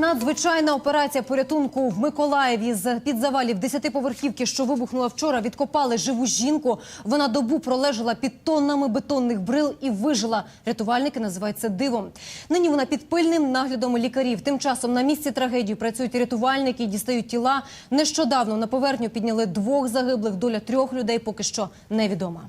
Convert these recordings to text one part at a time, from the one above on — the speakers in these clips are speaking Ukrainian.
Надзвичайна операція порятунку в Миколаєві з під завалів десятиповерхівки, що вибухнула вчора, відкопали живу жінку. Вона добу пролежала під тоннами бетонних брил і вижила. Рятувальники називають це дивом. Нині вона під пильним наглядом лікарів. Тим часом на місці трагедії працюють рятувальники і дістають тіла. Нещодавно на поверхню підняли двох загиблих. Доля трьох людей поки що невідома.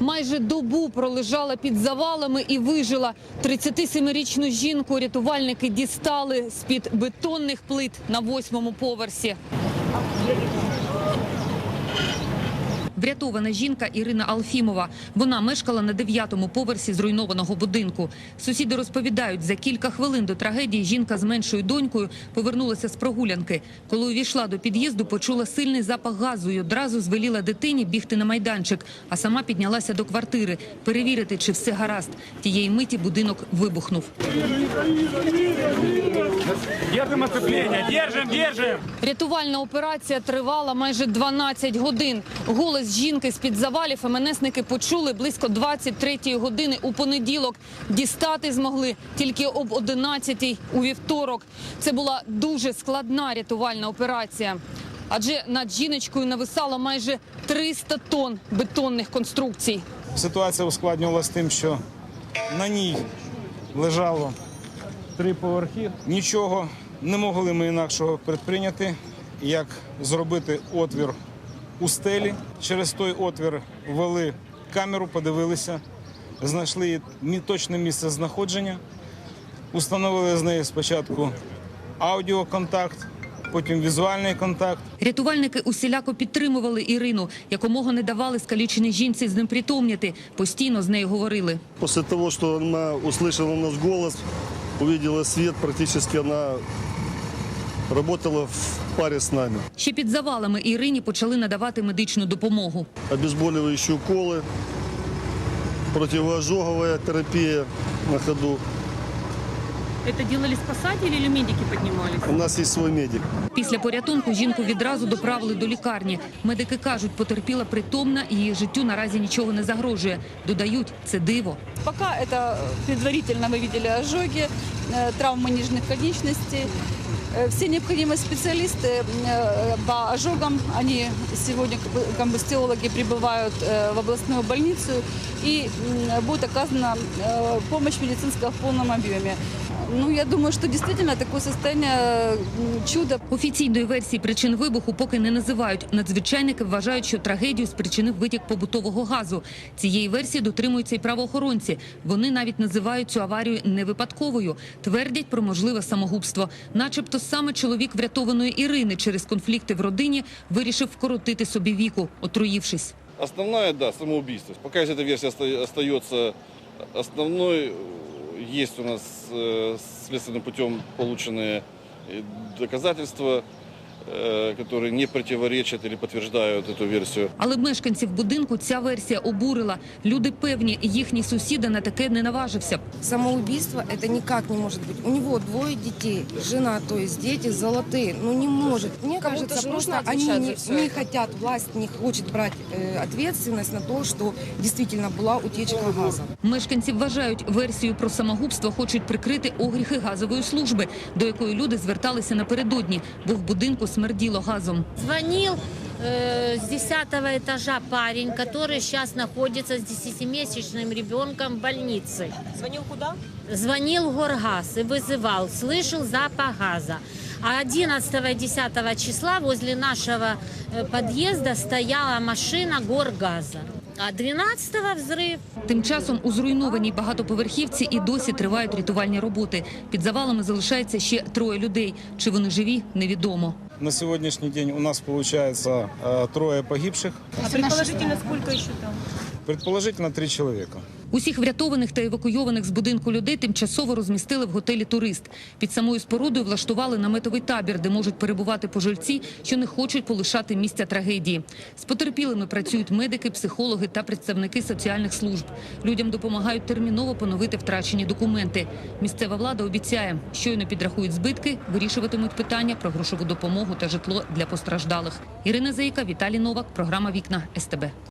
Майже добу пролежала під завалами і вижила. 37-річну жінку рятувальники дістали з-під бетонних плит на восьмому поверсі. Врятована жінка Ірина Алфімова. Вона мешкала на дев'ятому поверсі зруйнованого будинку. Сусіди розповідають, за кілька хвилин до трагедії жінка з меншою донькою повернулася з прогулянки. Коли увійшла до під'їзду, почула сильний запах газу і одразу звеліла дитині бігти на майданчик, а сама піднялася до квартири перевірити, чи все гаразд. Тієї миті будинок вибухнув. Держим держим, держим! Рятувальна операція тривала майже 12 годин. Голос жінки з-під завалів МНСники почули близько 23 години у понеділок. Дістати змогли тільки об 11 у вівторок. Це була дуже складна рятувальна операція. Адже над жіночкою нависало майже 300 тонн бетонних конструкцій. Ситуація ускладнювалася тим, що на ній лежало три поверхи. Нічого не могли ми інакшого предприйняти, як зробити отвір у стелі. Через той отвір ввели камеру, подивилися, знайшли її точне місце знаходження, установили з нею спочатку аудіоконтакт, потім візуальний контакт. Рятувальники усіляко підтримували Ірину, якомога не давали скаліченій жінці знепритомніти. Постійно з нею говорили. После того, что она услышала наш голос, увидела свет, практически она работала в паре с нами. Ще під завалами Ірині почали надавати медичну допомогу. Обезболивающие уколы, противоожоговая терапия на ходу. Это делали спасатели или медики поднимались? У нас есть свой медик. Після порятунку жінку відразу доправили до лікарні. Медики кажуть, потерпіла притомна і її життю наразі нічого не загрожує. Додають, це диво. Пока это предварительно мы видели ожоги, э, травмы нижних конечностей. Э, Все необходимые специалисты э, по ожогам, они сегодня как бы, комбустиологи прибывают э, в областную больницу и м, будет оказана э, помощь медицинская в полном объеме. Ну, я думаю, что действительно такое состояние м, чудо. Офіційної версії причин вибуху поки не називають. Надзвичайники вважають, що трагедію спричинив витік побутового газу. Цієї версії дотримуються і правоохоронці. Вони навіть називають цю аварію невипадковою. Твердять про можливе самогубство. Начебто саме чоловік врятованої Ірини через конфлікти в родині вирішив вкоротити собі віку, отруївшись. Основная, да, самоубийство. Пока эта версия оста- остается основной, э, есть у нас э, следственным путем полученные э, доказательства, э, которые не противоречат или подтверждают эту версию. Але мешканців будинку ця версія обурила. Люди певні, їхній сусіда на таке не наважився б. Самоубийство это никак не может быть. У него двое детей, жена, то есть дети золотые. Ну не может. Мне Кому-то кажется, же просто нужно они отвечать не, за всё не это. хотят, власть не хочет брать э, ответственность на то, что действительно была утечка газа. Мешканці вважають, версію про самогубство хочуть прикрити огріхи газової служби, до якої люди зверталися напередодні, бо в будинку смерділо газом. Звонил э, с 10 этажа парень, который сейчас находится с 10-месячным ребенком в больнице. Звонил куда? Звонил в Горгаз и вызывал, слышал запах газа. А 11 и 10 числа возле нашего э, подъезда стояла машина Горгаза. А 12 взрыв. Тим часом у зруйнованій багатоповерхівці і досі тривають рятувальні роботи. Під завалами залишається ще троє людей. Чи вони живі, невідомо. На сьогоднішній день у нас виходить троє погибших, А предположительно сколько еще там? предположительно три чоловіка. Усіх врятованих та евакуйованих з будинку людей тимчасово розмістили в готелі «Турист». Під самою спорудою влаштували наметовий табір, де можуть перебувати пожильці, що не хочуть полишати місця трагедії. З потерпілими працюють медики, психологи та представники соціальних служб. Людям допомагають терміново поновити втрачені документи. Місцева влада обіцяє, щойно підрахують збитки, вирішуватимуть питання про грошову допомогу та житло для постраждалих. Ірина Заїка, Віталій Новак, програма «Вікна СТБ».